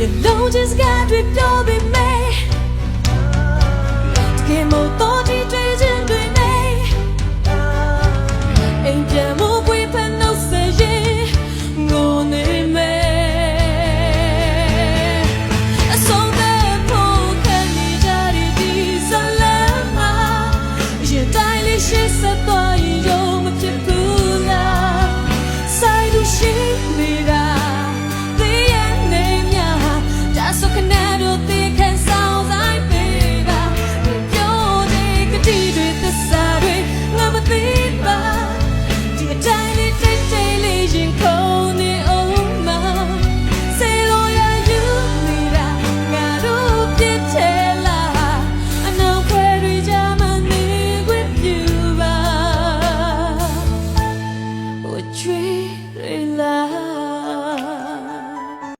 ရလုံးချင်းစကားတွေပြောပေမဲ့တကယ်မို့တော့ဒီတွေ့ချင်းတွေနဲ့အိမ်ပြန်မို့ဝေဖန်လို့စေရင်ငိုနေမယ်ရှင်ဆက်သွားရင် relax.